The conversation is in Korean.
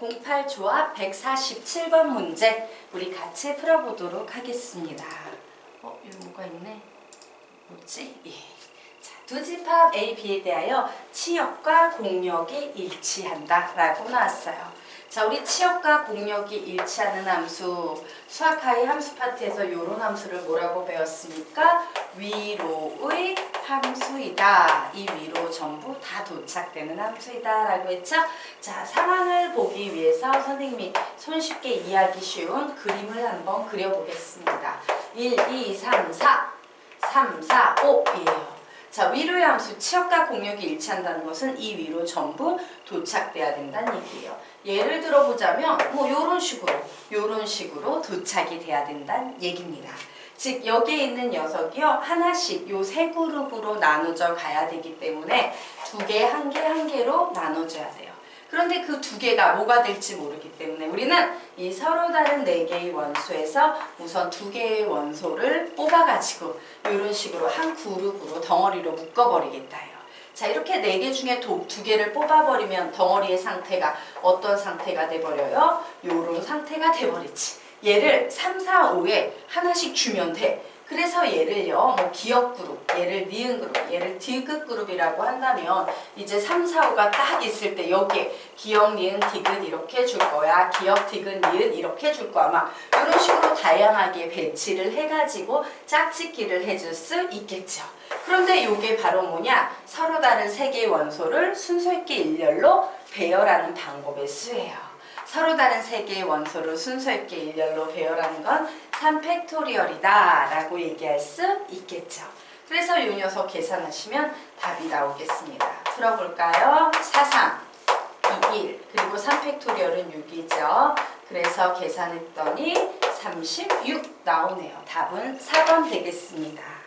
08조합 147번 문제 우리 같이 풀어보도록 하겠습니다. 어, 여기 뭐가 있네. 뭐지? 예. 자, 두 집합 A, B에 대하여 치역과 공역이 일치한다 라고 나왔어요. 자, 우리 치역과 공역이 일치하는 함수 수학하이 함수 파트에서 이런 함수를 뭐라고 배웠습니까? 위로의 함수이다. 이 위로 전부 다 도착되는 함수이다 라고 했죠? 자, 상황을 보기 위해서 선생님이 손쉽게 이해하기 쉬운 그림을 한번 그려보겠습니다. 1, 2, 3, 4, 3, 4, 5이에요. 자, 위로의 함수 치역과 공역이 일치한다는 것은 이 위로 전부 도착돼야 된다는 얘기예요. 예를 들어보자면 뭐 요런 식으로 요런 식으로 도착이 돼야 된다는 얘기입니다. 즉 여기에 있는 녀석이요 하나씩 요 세 그룹으로 나눠져 가야 되기 때문에 두 개 한 개 한 개로 나눠져야 돼요. 그런데 그 두 개가 뭐가 될지 모르기 때문에 우리는 이 서로 다른 네 개의 원소에서 우선 두 개의 원소를 뽑아가지고 이런 식으로 한 그룹으로 덩어리로 묶어버리겠다 해요. 자 이렇게 네 개 중에 도- 두 개를 뽑아버리면 덩어리의 상태가 어떤 상태가 돼버려요? 요런 상태가 돼버리지. 얘를 3, 4, 5에 하나씩 주면 돼. 그래서 얘를요, 뭐 기억 그룹, 얘를 니은 그룹, 얘를 디귿 그룹이라고 한다면 이제 3, 4, 5가 딱 있을 때 여기에 기억, 니은, 디귿 이렇게 줄 거야. 기억, 디귿, 니은 이렇게 줄 거야. 막 이런 식으로 다양하게 배치를 해가지고 짝짓기를 해줄 수 있겠죠. 그런데 이게 바로 뭐냐? 서로 다른 세 개의 원소를 순서 있게 일렬로 배열하는 방법의 수예요. 서로 다른 세 개의 원소를 순서 있게 일렬로 배열하는 건 3팩토리얼이다 라고 얘기할 수 있겠죠. 그래서 이 녀석 계산하시면 답이 나오겠습니다. 풀어볼까요? 4, 3, 2, 1 그리고 3팩토리얼은 6이죠. 그래서 계산했더니 36 나오네요. 답은 4번 되겠습니다.